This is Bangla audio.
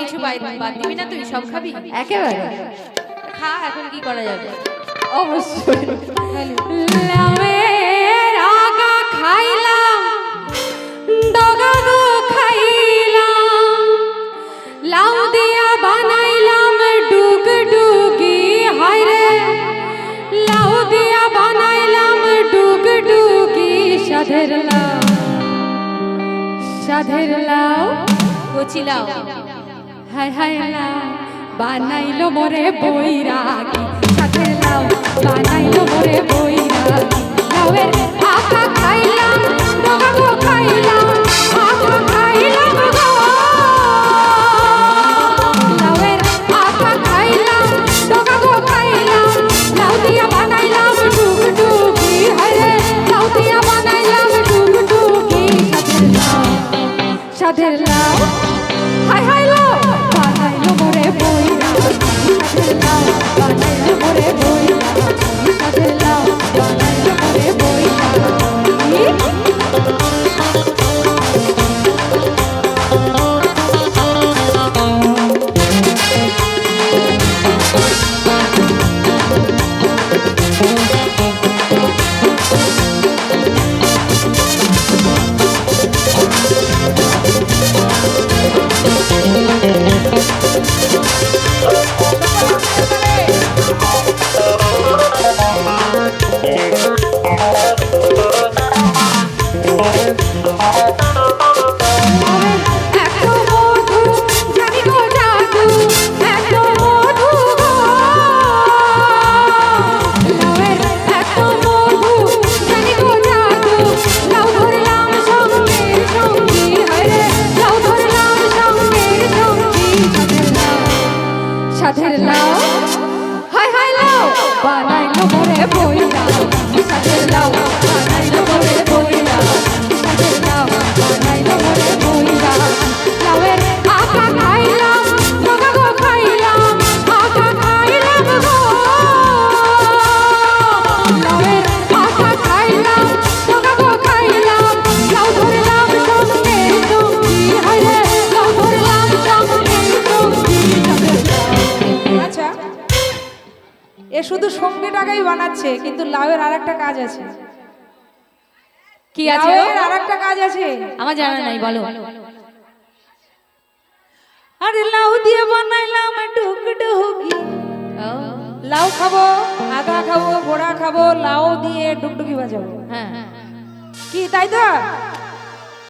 খাবি না তুই সব খাবি? একেবারে। খা এখন কি করা যাবে? অবশ্যই। আগা খাইলাম ডগা গো খাইলাম লাউ দিয়া বানাইলাম ডুগ ডুগি হায় রে। লাউ দিয়া বানাইলাম ডুগ ডুগি সাধের লাউ সাধের লাউ কচিলাও হায় হায় বানাইলো মোরে বইরাগি সাথে লাউ বানাইলো মোরে বইরাগি লাউয়ের আখা খাইলাম ডগা খাইলাম আখা খাইলাম গো। লাউয়ের আখা খাইলাম ডগা খাইলাম। লাউ দিয়া বানাইলাম ডুগ ডুগি লাউ দিয়া বানাইলাম ডুগ ডুগি সাথের লাউ সাধের লাউ Oh. বানাইলো মোরে বইরা এ শুধু সঙ্গে টাকাই বানাচ্ছে কিন্তু লাউয়ের আর একটা কাজ আছে। কি আছে? আর একটা কাজ আছে। আমার জানা নাই বলো। আরে লাউ দিয়ে বানাইলাম ডুগডুগি ও, লাউ খাব আদা খাব গোড়া খাব লাউ দিয়ে ডুগডুগি বাজাবো। হ্যাঁ। কি তাই তো?